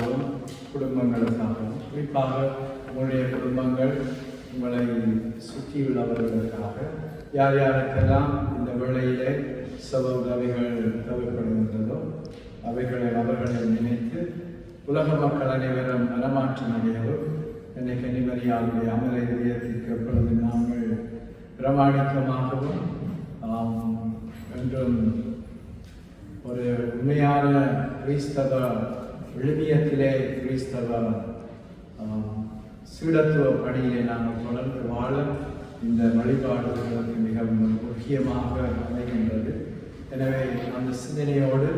சார்பாகவும் குடும்பங்களுக்காகவும் குறிப்பாக உங்களுடைய குடும்பங்கள் உங்களை சுற்றியுள்ளவர்களுக்காக யார் யாருக்கெல்லாம் இந்த வேளையிலே சவ உதவிகள் தேவைப்படுகின்றதோ அவைகளை அவர்களை நினைத்து உலக மக்கள் அனைவரும் மனமாற்றம் அடையவும் என்னை கனிமரியாளுடைய அமலை இதயத்திற்கு எப்பொழுது நாங்கள் பிரமாணிக்கமாகவும் என்றும் ஒரு உண்மையான கிறிஸ்தவ விழுமியத்திலே கிறிஸ்தவ சீடத்துவ பணியை நாங்கள் தொடர்ந்து வாழ இந்த வழிபாடுகளுக்கு மிகவும் முக்கியமாக அமைகின்றது. எனவே அந்த சிந்தனையோடு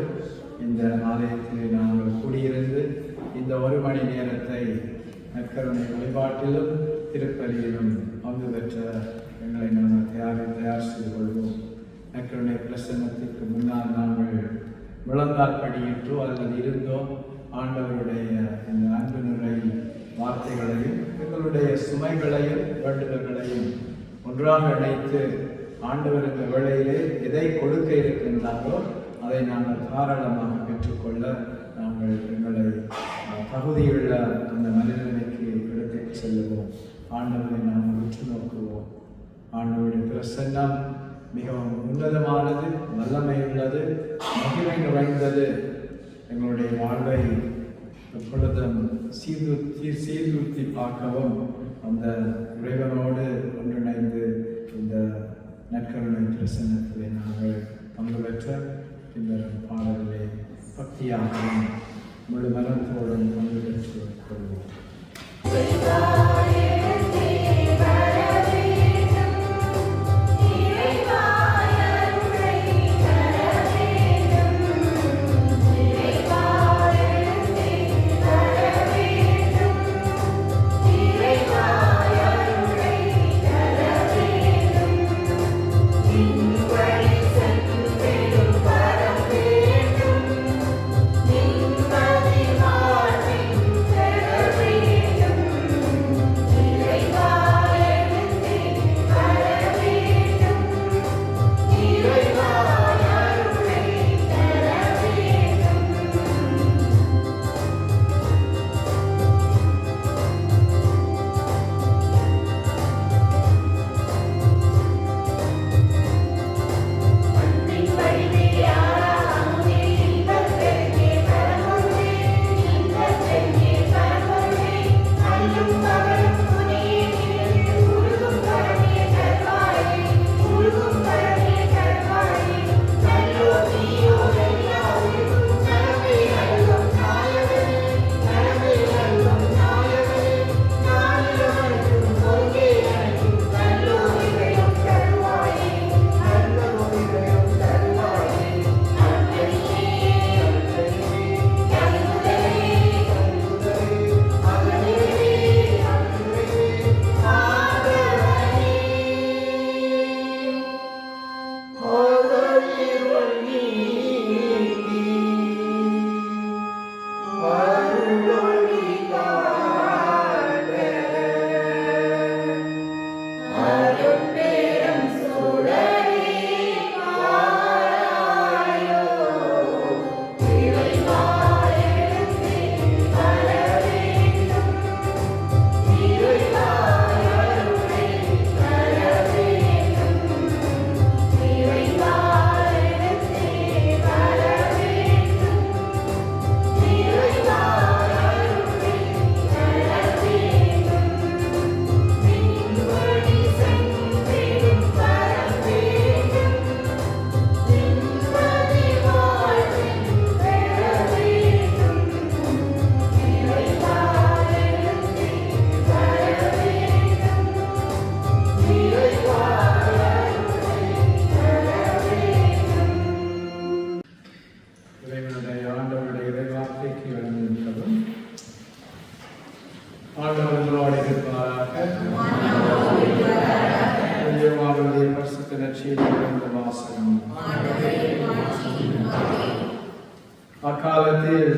இந்த ஆலயத்திலே நாங்கள் கூடியிருந்து இந்த ஒரு மணி நேரத்தை நற்கருணை வழிபாட்டிலும் திருப்பலியிலும் பங்கு பெற்ற எங்களை நாங்கள் தயார் தயார் செய்து கொள்வோம். நற்கருணை பிரசன்னத்திற்கு முன்னால் நாங்கள் முழந்தால் படியிட்டோ அல்லது இருந்தோ ஆண்டவருடைய இந்த அன்பு நிறை வார்த்தைகளையும் எங்களுடைய சுமைகளையும் வேண்டுதல்களையும் ஒன்றாக இணைத்து ஆண்டவர் இந்த வேளையிலே எதை கொடுக்க இருக்கின்றாரோ அதை நாங்கள் தாராளமாக பெற்றுக்கொள்ள நாங்கள் எங்களை தகுதியுள்ள அந்த மனிதனுக்கு எடுத்துச் செல்லுவோம். ஆண்டவரை நாங்கள் உற்று நோக்குவோம். ஆண்டவருடைய பிரசன்னம் மிகவும் உன்னதமானது வல்லமையுள்ளது மகிமை நிறைந்தது. எங்களுடைய வாழ்வை எப்பொழுதும் சீர்தூத்தி சீர்தூத்தி பார்க்கவும் அந்த இறைவனோடு ஒன்றிணைந்து இந்த நற்கருணை பிரசன்னத்திலே நாங்கள் பங்கு பெற்ற பின்வரும் பாடலிலே பக்தியாகவும் முழு மனத்தோடும் பங்கு பெற்றுக் கொள்வோம்.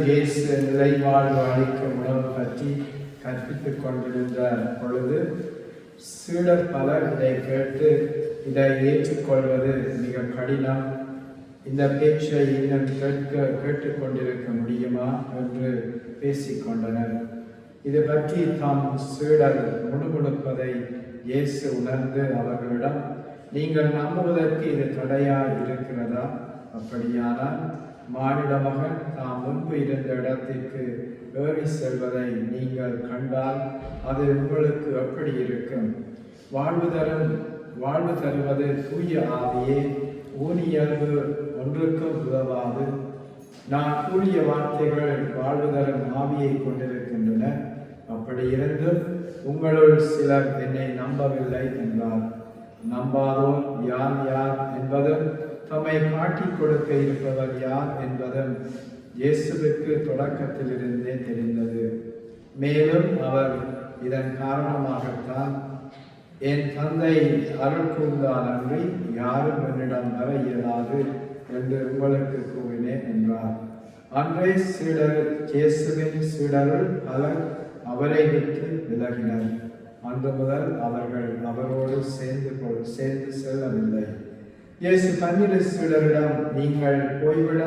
இயேசு நிலை வாழ்வு அளிக்கும் உணவு பற்றி கற்பித்துக் கொண்டிருந்த பொழுது சீடர் பலர் இதை கேட்டு இதை ஏற்றுக்கொள்வது மிக கடினம். இந்த பேச்சை இன்னும் கேட்க கேட்டுக்கொண்டிருக்க முடியுமா என்று பேசிக்கொண்டனர். இது பற்றி தாம் சீடர் முணுமுணுப்பதை இயேசு உணர்ந்து அவர்களிடம் நீங்கள் நம்புவதற்கு இது தடையாக இருக்கிறதா? அப்படியானால் மானிட மகன் தாம் முன்பு இருந்த இடத்திற்கு ஏறி செல்வதை நீங்கள் கண்டால் அது உங்களுக்கு எப்படி இருக்கும்? வாழ்வு தரும் வாழ்வு தருவது தூய ஆவியே ஊனியல்பு ஒன்றுக்கும் உதவாது. நான் கூறிய வார்த்தைகள் வாழ்வு தரும் ஆவியை கொண்டிருக்கின்றன. அப்படி இருந்தும் உங்களுள் சிலர் என்னை நம்பவில்லை என்றார். நம்பாதோர் யார் யார் என்பதும் நம்மை காட்டிக் கொடுக்க இருப்பவர் யார் என்பதும் இயேசுவுக்கு தொடக்கத்திலிருந்தே தெரிந்தது. மேலும் அவர் இதன் காரணமாகத்தான் என் தந்தை அருள் கூர்ந்தால் அன்றி யாரும் என்னிடம் வர இயலாது என்று உங்களுக்கு கூறினேன் என்றார். அன்றே சீடர் இயேசுவின் சீடர்கள் பலர் அவரை விட்டு விலகினர். அன்று முதல் அவர்கள் அவரோடு சேர்ந்து கொள் சேர்ந்து செல்லவில்லை. இயேசு பன்னிரு சீடரிடம் நீங்கள் போய்விட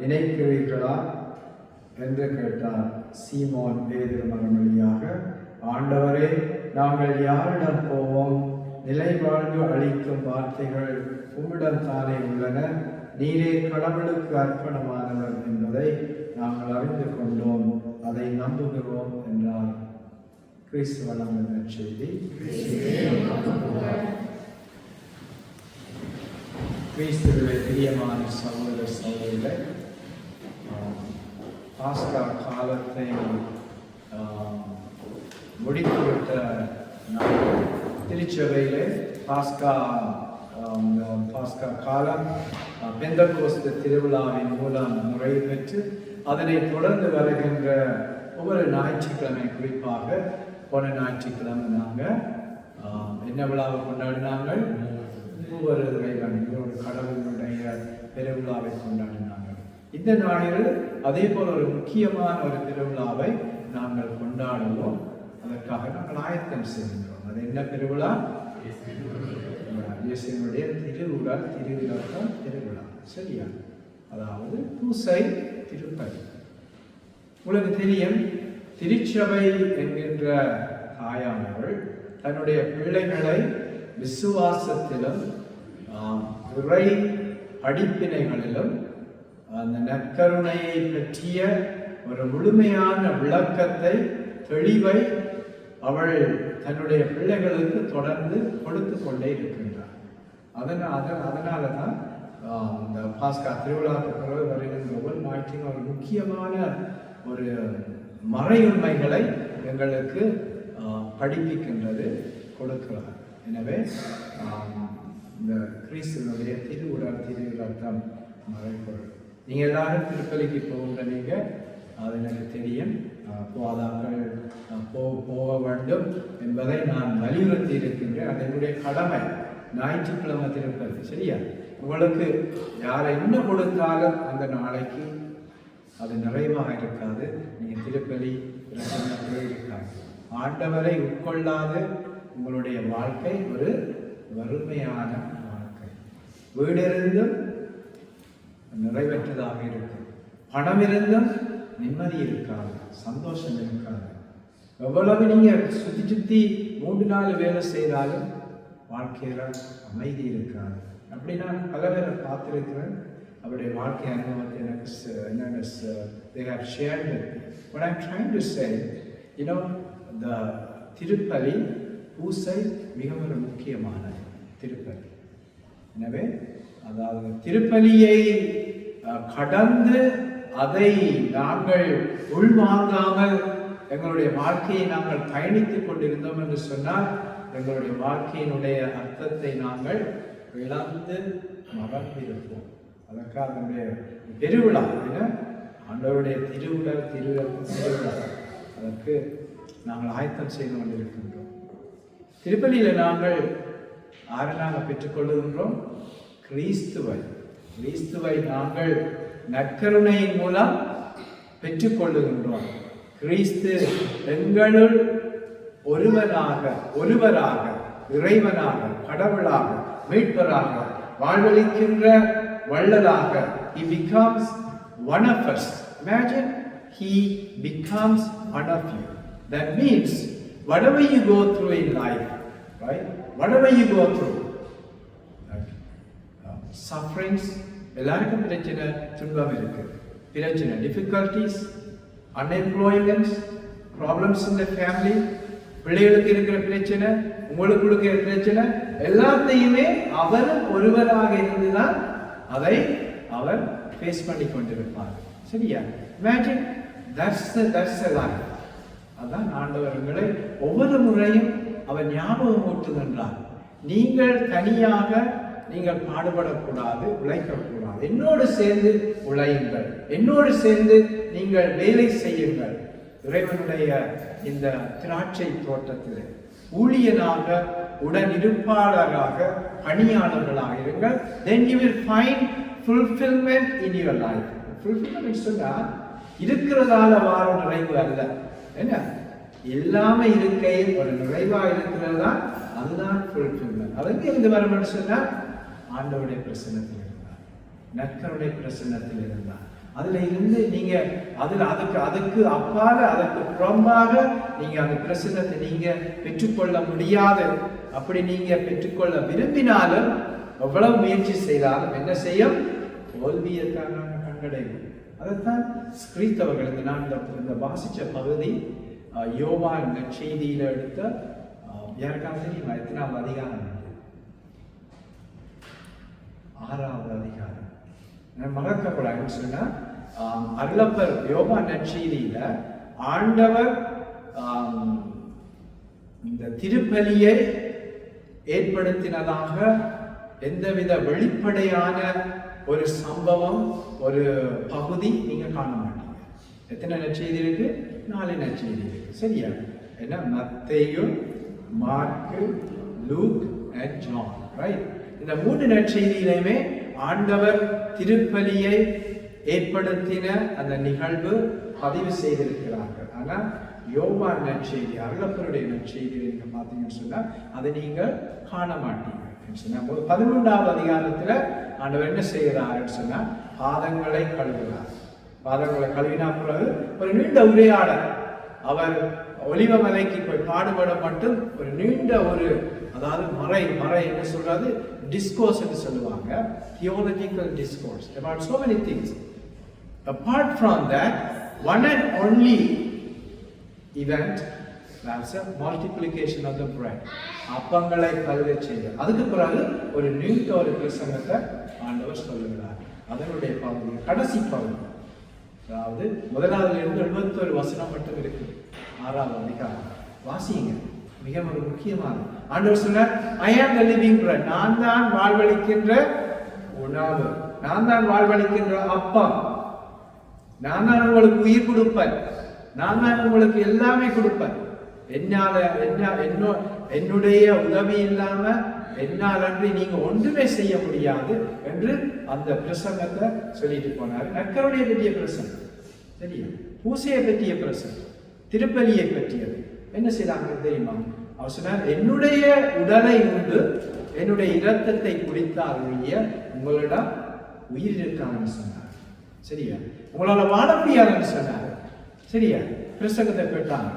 நினைக்கிறீர்களா? என்று கேட்டார். சீமான் பேதிரு மறுமொழியாக ஆண்டவரே நாங்கள் யாரிடம் போவோம்? நிலை வாழ்ந்து அளிக்கும் வார்த்தைகள் உம்மிடம் தானே உள்ளன? நீரே கடவுளுக்கு அர்ப்பணமானவர் என்பதை நாங்கள் அறிந்து கொண்டோம். அதை நம்புகிறோம் என்றார். கிறிஸ்துவ நம்ம செய்தி கிறிஸ்துவிலே பிரியமான சகோதர சகோதரிகளை பாஸ்கா காலத்தை முடித்துவிட்ட திருச்சபையில் திருச்சபையிலே பாஸ்கா பாஸ்கா காலம் பெந்தகோஸ்து திருவிழாவின் மூலம் நிறைவு பெற்று அதனைத் தொடர்ந்து வருகின்ற ஒவ்வொரு ஞாயிற்றுக்கிழமை குறிப்பாக போன ஞாயிற்றுக்கிழமை நாங்கள் என்ன விழாவை கொண்டாடினாங்கள் ஒவ்வொரு இறைவன் ஒரு கடவுளுடைய பெருவிழாவை கொண்டாடினார்கள். இந்த நாளில் அதே போல ஒரு முக்கியமான ஒரு திருவிழாவை நாங்கள் கொண்டாடுவோம். அதற்காக நாங்கள் ஆயத்தம் செய்கின்றோம். அது என்ன திருவிழா? இயேசுனுடைய திருவுடல் திருவிழாக்கம் திருவிழா சரியா? அதாவது பூசை திருப்பதி உங்களுக்கு தெரியும் திருச்சபை என்கின்ற தாயானவள் தன்னுடைய பிள்ளைகளை விசுவாசத்திலும் இறை படிப்பினைகளிலும் அந்த நற்கருணையை பற்றிய ஒரு முழுமையான விளக்கத்தை தெளிவை அவள் தன்னுடைய பிள்ளைகளுக்கு தொடர்ந்து கொடுத்து கொண்டே இருக்கின்றார். அதனால் அதன் அதனால தான் இந்த பாஸ்கா திருவிழா பிறகு வருகின்ற ஒவ்வொரு ஞாயிற்றும் ஒரு முக்கியமான ஒரு மறையுண்மைகளை எங்களுக்கு படிப்பிக்கின்றது கொடுக்கிறார். எனவே இந்த கிறிஸ்துவனுடைய திருவுடல் திருவிழாத்தான் மறைப்பொருள் நீங்கள் எல்லாரும் திருப்பலிக்கு போகின்ற நீங்கள் அது எனக்கு தெரியும். ஆஹ், போதாக்கள் போ போக வேண்டும் என்பதை நான் வலியுறுத்தி இருக்கின்றேன் அது என்னுடைய கடமை. ஞாயிற்றுக்கிழமை திருப்பதி சரியா? உங்களுக்கு யாரை என்ன கொடுத்தாலும் அந்த நாளைக்கு அது நிறைவாக இருக்காது. நீங்கள் திருப்பலி இருக்காங்க இருக்காது ஆண்டவரை உட்கொள்ளாத. உங்களுடைய வாழ்க்கை ஒரு வறுமையான வீடு இருந்தும் நிறைவேற்றதாக இருக்கும் பணம் இருந்தும் நிம்மதி இருக்காது சந்தோஷம் இருக்காது. எவ்வளவு நீங்கள் சுத்தி சுத்தி மூன்று நாள் வேலை செய்தாலும் வாழ்க்கையில் அமைதி இருக்காது. அப்படி நான் பல பேரை பார்த்துருக்கிறேன். அவருடைய வாழ்க்கை அனுபவத்தை எனக்கு ச- என்னென்ன ச- they have shared to me. What I'm trying to say, you know, the திருப்பலி பூசை மிக மிக முக்கியமானது. திருப்பலி. எனவே அதாவது திருப்பலியை கடந்து அதை நாங்கள் உள்வாங்காமல் எங்களுடைய வாழ்க்கையை நாங்கள் பயணித்துக் கொண்டிருந்தோம் என்று சொன்னால் எங்களுடைய வாழ்க்கையினுடைய அர்த்தத்தை நாங்கள் இழந்து மறந்திருப்போம். அதற்காக நம்முடைய பெருவிழா ஆண்டவருடைய திருவிழா திருவிழா திருவிழா. அதற்கு நாங்கள் ஆயத்தம் செய்து கொண்டிருக்கின்றோம். திருப்பலியில் நாங்கள் ஆறு நாங்கள் பெற்றுக்கொள்ளுகின்றோம்? கிறிஸ்துவை. கிறிஸ்துவை நாங்கள் நற்கருணையின் மூலம் பெற்றுக்கொள்ளுகின்றோம். கிறிஸ்து எங்களுள் ஒருவனாக ஒருவராக இறைவனாக கடவுளாக மீட்பராக வாழ்வளிக்கின்ற வள்ளலாக he becomes one of us. Imagine he becomes one of you. That means whatever you go through in life right? Whatever you go through. Sufferings uh, எல்லாருக்கும் பிரச்சனை துன்பம் இருக்கு. பிரச்சனை டிஃபிகல்டிஸ் அன்எம்ப்ளாய்மெண்ட்ஸ் ப்ராப்ளம்ஸ் இந்த ஃபேமிலி பிள்ளைகளுக்கு இருக்கிற பிரச்சனை உங்களுக்கு இருக்கிற பிரச்சனை எல்லாத்தையுமே அவர் ஒருவராக இருந்துதான் அதை அவர் ஃபேஸ் பண்ணி கொண்டிருப்பார். சரியா? இமேஜின் தட்ஸ் தட்ஸ் லைஃப் அதான் ஆண்டவர்களை ஒவ்வொரு முறையும் அவர் ஞாபகம் ஊட்டுகின்றார் நீங்கள் தனியாக நீங்கள் பாடுபடக்கூடாது உழைக்கக்கூடாது. என்னோடு சேர்ந்து உழையுங்கள். என்னோடு சேர்ந்து நீங்கள் வேலை செய்யுங்கள். இறைவனுடைய இந்த திராட்சை தோட்டத்தில் ஊழியனாக உடன் இருப்பாளராக பணியாளர்களாக இருங்கள். Then you will find fulfilment in your life fulfilment சொன்னால் இருக்கிறதால வார நிறைவு அல்ல. என்ன? இல்லாம இருக்கையில் ஒரு நிறைவா இருக்கிறது தான் அதுதான் பொருட்கள் அதுக்கு இருந்து வரணும்னு சொன்னா ஆண்டவுடைய பிரசன்னத்தில் இருந்தார். நற்கருடைய பிரசன்னத்தில் இருந்தார். அதுல இருந்து நீங்க அதுல அதுக்கு அதுக்கு அப்பால அதற்கு புறம்பாக நீங்க அந்த பிரசன்னத்தை நீங்க பெற்றுக்கொள்ள முடியாது. அப்படி நீங்க பெற்றுக்கொள்ள விரும்பினாலும் எவ்வளவு முயற்சி செய்தாலும் என்ன செய்யும்? தோல்வியற்கான கண்டடையும் அதைத்தான் கிறிஸ்தவர்கள் இந்த நான் இந்த- இந்த வாசிச்ச பகுதி. யோவான் செய்தியில எடுத்த எனக்காக யாருக்காவது தெரியுமா எத்தனாவது அதிகாரம் ஆறாவது அதிகாரம். நான் மறக்கப்படாதுன்னு சொன்னா ஆம், அருளப்பர் யோபா நற்செய்தியில் ஆண்டவர் இந்த திருப்பலியை ஏற்படுத்தினதாக எந்தவித வெளிப்படையான ஒரு சம்பவம் ஒரு பகுதி நீங்க காண மாட்டீங்க. எத்தனை நற்செய்தி இருக்கு? நாலு நற்செய்தி சரியா என்ன மத்தேயு Mark Luke and John right இந்த மூன்று நற்செய்தியிலையுமே ஆண்டவர் திருப்பலியை ஏற்படுத்தின அந்த நிகழ்வு பதிவு செய்திருக்கிறார்கள் ஆனால் யோவான் நற்செய்தி அருளப்பருடைய நற்செய்தி நீங்க பார்த்தீங்கன்னு சொன்னால் அதை நீங்கள் காண மாட்டீங்க ஒரு பதிமூன்றாவது அதிகாரத்தில் ஆண்டவர் என்ன செய்கிறாருன்னு சொன்னால் பாதங்களை கழுவுகிறார் பாதங்களை கழுவினா பிறகு ஒரு நீண்ட உரையாடல். அவர் ஒலிவ மலைக்கு போய் பாடுபட மட்டும் ஒரு நீண்ட ஒரு அதாவது மறை மறை என்ன சொல்றது டிஸ்கோர்ஸ் என்று சொல்லுவாங்க. Theological discourse about so many things apart from that one and only event that's a multiplication of the bread. அப்பங்களை கழுவ செய்ய அதுக்கு பிறகு ஒரு நீண்ட ஒரு பிரசங்கத்தை ஆண்டவர் சொல்லுகிறார். அதனுடைய பகுதி கடைசி பகுதி. அதாவது முதலாவதுல இருந்து எழுபத்தொரு வசனம் மட்டும் இருக்கு. ஆறாவது அதிகாரம். வாசிங்க மிக ஒரு முக்கியமான ஆண்டவர் சொன்னார் ஐ ஆம் த லிவிங் பிரெட் நான் தான் வாழ்வளிக்கின்ற உணவு. நான் தான் வாழ்வளிக்கின்ற அப்பம் நான் தான் உங்களுக்கு உயிர் கொடுப்பேன். நான் தான் உங்களுக்கு எல்லாமே கொடுப்பேன். என்னால என்ன என்னோ என்னுடைய உதவி இல்லாம என்னால் அன்றி நீங்க ஒன்றுமே செய்ய முடியாது. என்று அந்த பிரசங்கத்தை சொல்லிட்டு போனார். நற்கருடைய பற்றிய பிரசங்கம். சரியா பூசையை பற்றிய பிரசங்கம். திருப்பலியை பற்றியது. என்ன செய்தாங்க தெரியுமா? அவர் சொன்னார் என்னுடைய உடலை உண்டு. என்னுடைய இரத்தத்தை குடித்தால் ஒழிய உங்களிடம் உயிர் இருக்காங்கன்னு சொன்னார். சரியா? உங்களால வாழ முடியாதுன்னு சொன்னார். சரியா? பிரசங்கத்தை பெற்றாங்க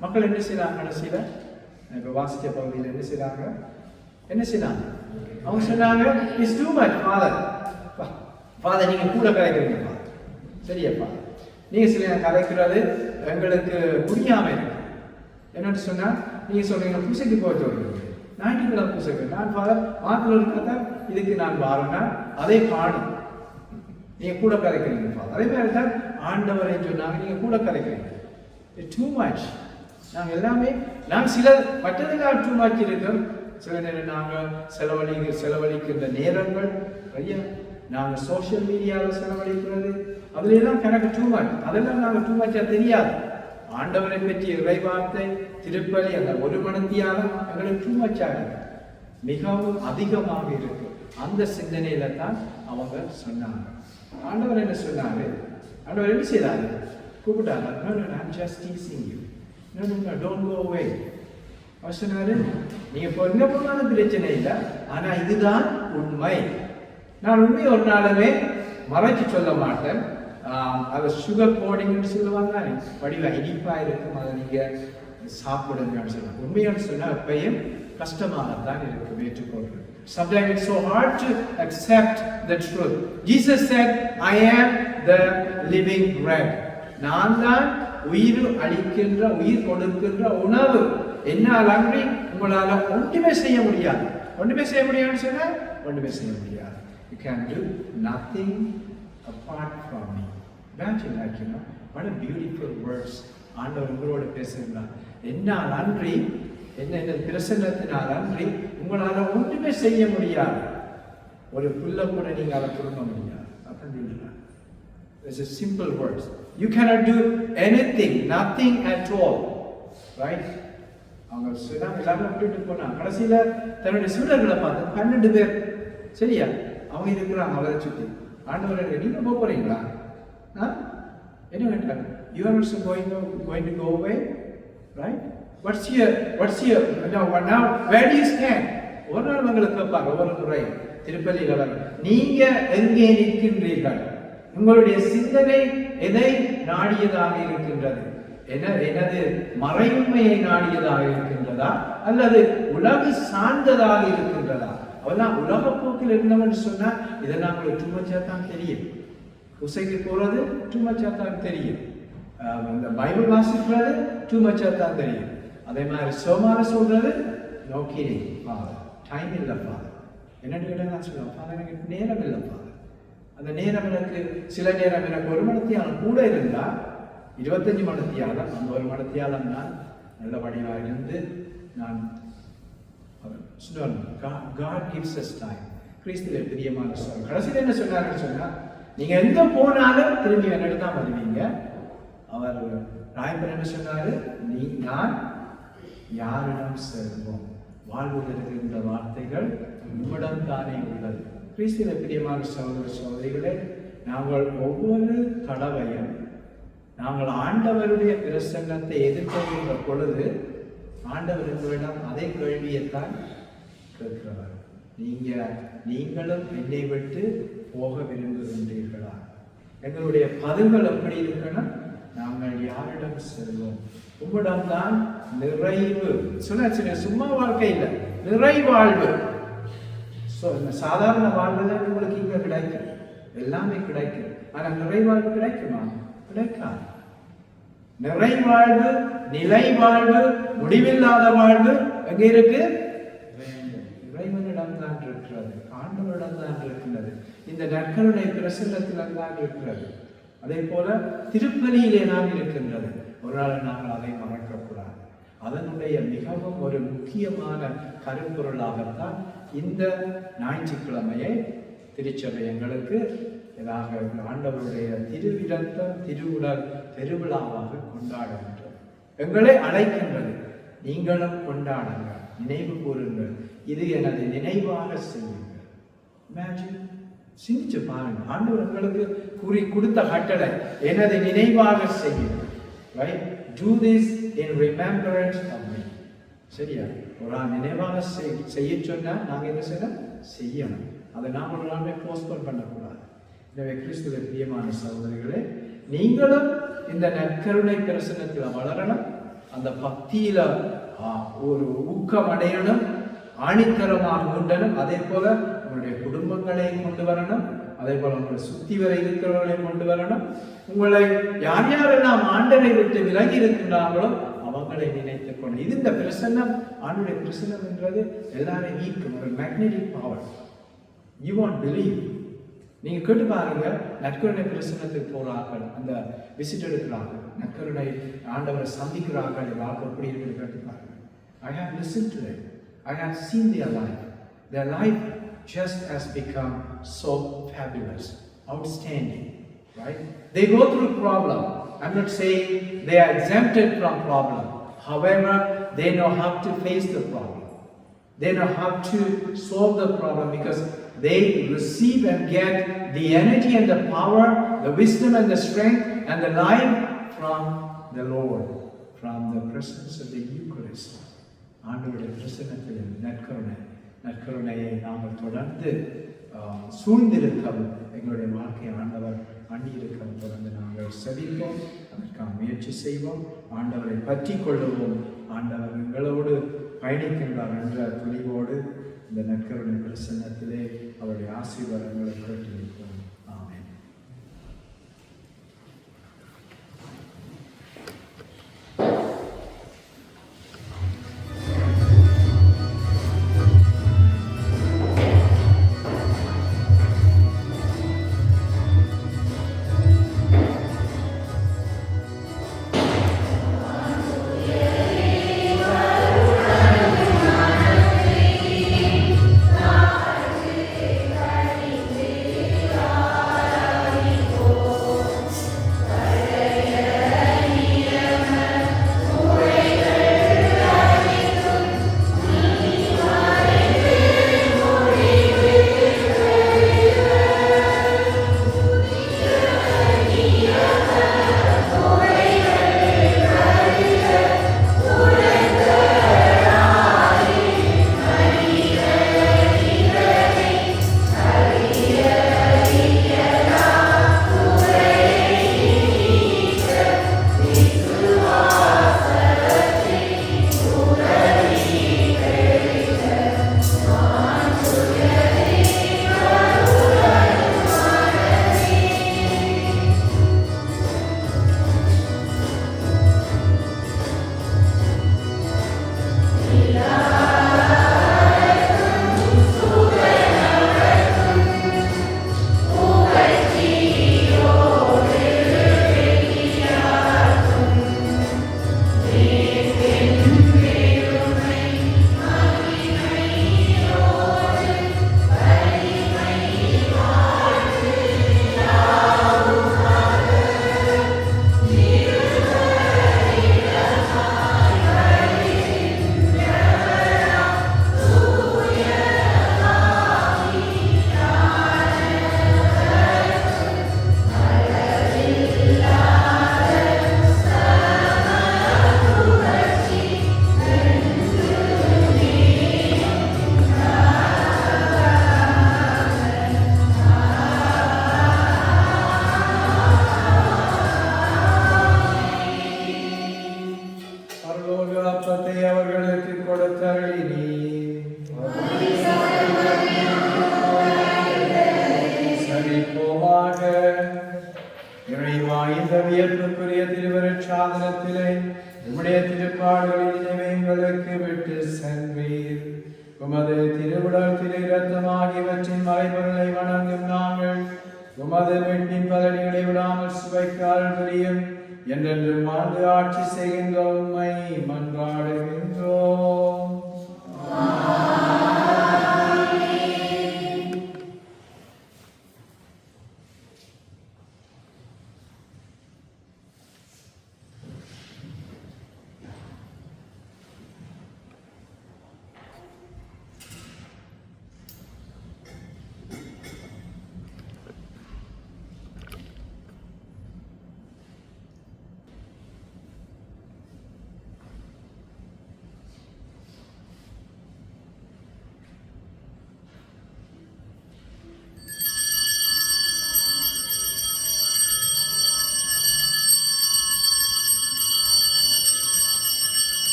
மக்கள் என்ன செய்றாங்க கடைசியில்? இப்போ இப்ப பகுதியில் என்ன செய்யறாங்க என்ன செய்றாங்க? அவங்க சொன்னாங்க is too much father father நீங்கள் கூட கலைக்கிறீங்க ஃபாதர் சரியாப்பா. நீங்கள் சில நேரம் கலைக்கிறது எங்களுக்கு புரியாமல் இருக்கு. என்னன்னு சொன்னால் நீங்கள் சொல்கிறீங்க பூசைக்கு போக சொல்றீங்க ஞாயிற்றுக்கிழமை பூசைக்கு? நான் ஃபாதர் ஆற்றுல இருக்கிறத? இதுக்கு நான் பாருன்னா அதே பாடு நீங்கள் கூட கரைக்கிறீங்க ஃபாதர் அதே மாதிரி தான் ஆண்டவரை சொன்னாங்க நீங்கள் கூட கரைக்கிறீங்க டூ மச் நாங்கள் எல்லாமே நான் சில மற்றதுக்காக டூ மச் இருக்கிறோம். சில நேரம் நாங்கள் செலவழிக்க செலவழிக்கின்ற நேரங்கள் நிறைய நாங்கள் சோஷியல் மீடியாவில் செலவழிக்கிறது. அதுல எல்லாம் கணக்கு டூ மச் அதெல்லாம் நாங்கள் டூ மச்சா தெரியாது. ஆண்டவரை பற்றிய இறைவார்த்தை திருப்பலி அந்த ஒரு மனத்தியாக எங்களுக்கு டூ மச்சாக மிகவும் அதிகமாக இருக்கு. அந்த சிந்தனையில தான் அவங்க சொன்னாங்க. ஆண்டவர் என்ன சொன்னாரு? ஆண்டவர் என்ன செய்தாரு? கூப்பிட்டாங்க no no no, I'm just teasing you. No no no don't go away. அவர் சொன்னாரு நீங்க இப்போ பண்ணாலும் பிரச்சனை இல்லை. ஆனா இதுதான் உண்மை. நான் உண்மை ஒரு நாளுமே மறைச்சு சொல்ல மாட்டேன். அதை அது சுகர் கோடிங்னு சொல்லுவாங்க. வடிவ இனிப்பா இருக்கும். அதை நீங்க சாப்பிடுங்கன்னு சொல்லுவாங்க. உண்மையான சொன்னா எப்பயும் கஷ்டமாகத்தான் இருக்கும். ஏற்றுக்கொள்றது. Sometimes it's so hard to accept the truth. Jesus said, I am the living bread. நான் தான் உயிர் அளிக்கின்ற உயிர் கொடுக்கின்ற உணவு. என்னால் அன்றி உங்களால் ஒன்றுமே செய்ய முடியாது. ஒன்றுமே செய்ய முடியாதுன்னு சொன்னால் ஒன்றுமே செய்ய முடியாது. You can do nothing apart from me imagine like you know. What ஆண்டவர் உங்களோட பேசுகிறார். என்னால் அன்றி என்ன என்ன பிரசன்னத்தினால் அன்றி உங்களால் ஒன்றுமே செய்ய முடியாது. ஒரு புல்ல கூட நீங்கள் அதை கொடுக்க முடியாது. அப்படின்னு சொல்றார் it's a simple words You cannot do anything, nothing at all. Right? அவங்க சொன்னாங்க எல்லாமே விட்டுட்டு போனாங்க. கடைசியில் தன்னுடைய சீடர்களை பார்த்து பன்னெண்டு பேர். சரியா? அவங்க இருக்கிறாங்க அவரை சுற்றி ஆண்டவர் நீங்கள் போக போகிறீங்களா ஆ? என்ன கேட்டாங்க? You are also going going to go away right what's your what's your now now where to you stand ஒரு நாள் உங்களுக்கு கேட்பாங்க ஒவ்வொரு முறை. திருப்பதியில் வர நீங்க எங்கே நிற்கின்றீர்கள்? உங்களுடைய சிந்தனை எதை நாடியதாக இருக்கின்றது? எனது மறைமையை நாடியதாக இருக்கின்றதா? அல்லது உலகு சார்ந்ததாக இருக்கின்றதா? அவெல்லாம் உலக போக்கில் இருந்தவன் சொன்னா இதை உங்களுக்கு சும்மச்சா தான் தெரியும். குசைக்கு போறது சும்மச்சா தான் தெரியும். இந்த பைபிள் வாசிக்கிறது சும்மச்சா தான் தெரியும். அதே மாதிரி சோமார சொல்றது நோக்கி ஃபாதர் டைம் இல்லை ஃபாதர் என்னன்னு கேட்டால் நான் சொல்லுவேன் எனக்கு நேரம் இல்லை அந்த நேரம் எனக்கு சில நேரம் எனக்கு ஒரு மணத்தியாலம் கூட இருந்தால் இருபத்தஞ்சு மடத்தியாலம் அந்த ஒரு மணத்தியாலம் நான் நல்லபடியாக இருந்து நான் காட் கிவ்ஸ் அஸ் டைம் கிறிஸ்துவ பிரியமான சொல் கடைசியில் என்ன சொன்னாருன்னு சொன்னால் நீங்கள் எந்த போனாலும் திரும்பி என்னிடம் தான் வருவீங்க. அவர் ராயப்பர் என்ன சொன்னார்? நீ நான் யாரிடம் செல்வோம்? வாழ்வதற்கு இந்த வார்த்தைகள் உம்மிடம் தானே உள்ளது. கிறிஸ்துவ பிரியமான சகோதர சகோதரிகளே நாங்கள் ஒவ்வொரு தடவையும் நாங்கள் ஆண்டவருடைய பிரசங்கத்தை எதிர்கொள்கின்ற பொழுது ஆண்டவர் உங்களிடம் அதே கேள்வியைத்தான் கேட்கிறவர் நீங்க நீங்களும் என்னை விட்டு போக விரும்புகின்றீர்களா? எங்களுடைய பதில்கள் எப்படி இருக்கணும்? நாங்கள் யாரிடம் செல்வோம்? உம்மிடம் தான் நிறைவு. சொன்ன சின்ன சும்மா வாழ்க்கை இல்லை நிறைவாழ்வு. ஸோ இந்த சாதாரண வாழ்வு தான் உங்களுக்கு இங்கே கிடைக்கும் எல்லாமே கிடைக்கும் ஆனால் நிறைவாழ்வு கிடைக்குமா? கிடைக்காது நிறைவாழ்வு நிலை வாழ்வு முடிவில்லாத வாழ்வு எங்க இருக்கு? இறைவனிடம் தான் இருக்கிறது. ஆண்டவரிடம் தான் இருக்கிறது. இந்த நற்களுடைய பிரசன்னத்திடம் தான் இருக்கிறது. அதே போல திருப்பலியிலே தான் இருக்கின்றது. ஒரு நாள் நாங்கள் அதை மறக்கக்கூடாது. அதனுடைய மிகவும் ஒரு முக்கியமான கருப்பொருளாகத்தான் இந்த ஞாயிற்றுக்கிழமையை திருச்சபை எங்களுக்கு இதாக ஆண்டவருடைய திருவிடத்தம் திருவுடல் பெருவிழாவாக வேண்டும் எங்களை அழைக்கின்றது. நீங்களும் கொண்டாடுங்கள். நினைவு கூறுங்கள். இது எனது நினைவாக செய்யுங்கள். இமேஜின் சிந்திச்சு பாருங்க. ஆண்டவர் உங்களுக்கு கூறி கொடுத்த கட்டளை எனது நினைவாக செய்யுங்கள். Right do this in remembrance of me சரியா? ஒரு நினைவாக செய் செய்ய சொன்னால் நாங்கள் என்ன செய்யணும்? செய்யணும். அதை நாம் ஒரு நாளே போஸ்ட்போன் பண்ணக்கூடாது. எனவே கிறிஸ்துவ பிரியமான சகோதரிகளே நீங்களும் இந்த நற்கருணை பிரசனத்தில் வளரணும். அந்த பக்தியில் ஆ, ஒரு ஊக்கம் அடையணும். ஆணித்தரமாக உண்டனும் அதே போல உங்களுடைய குடும்பங்களையும் கொண்டு வரணும். அதே போல உங்களை சுத்தி வர இருக்கிறவர்களையும் கொண்டு வரணும். உங்களை யார் யாரெல்லாம் ஆண்டனை விட்டு விலகி இருக்கின்றார்களோ அவங்களை நினைத்துக் கொண்டு இது இந்த பிரசன்னம் ஆண்டுடைய பிரசன்னம் என்றது எல்லாரையும் ஈர்க்கும் ஒரு magnetic power you want believe நீங்க கேட்டு பாருங்க நற்கருணை பிரசனத்துக்கு போறார்கள் அந்த விசிட் எடுக்கிறார்கள் நற்கருணை ஆண்டவரை சந்திக்கிறார்கள் வாழ்க்கை எப்படி இருக்குது கேட்டு பாருங்க. I have listen to them. I have seen their life. Their life just has become so fabulous outstanding right? They go through problem. I'm not saying they are exempted from problem. however they know how to face the problem They know how to solve the problem because they receive and get the energy and the power, the wisdom and the strength and the life from the Lord, from the presence of the Eucharist. ஆண்டவருடைய பிரசன்னத்தில் நற்கருணை நற்கருணையை நாங்கள் தொடர்ந்து ஆஹ், சூழ்ந்திருக்கவும் எங்களுடைய வாழ்க்கை ஆண்டவர் அண்டியிருக்கவும் தொடர்ந்து நாங்கள் செவிப்போம் அதற்காக முயற்சி செய்வோம் ஆண்டவரை பற்றி கொள்ளுவோம். ஆண்டவர் எங்களோடு பயணிக்கின்றார் என்ற துணிவோடு இந்த நற்கருணை பிரசன்னத்திலே அவருடைய ஆசீர்வாதங்களை புரட்டி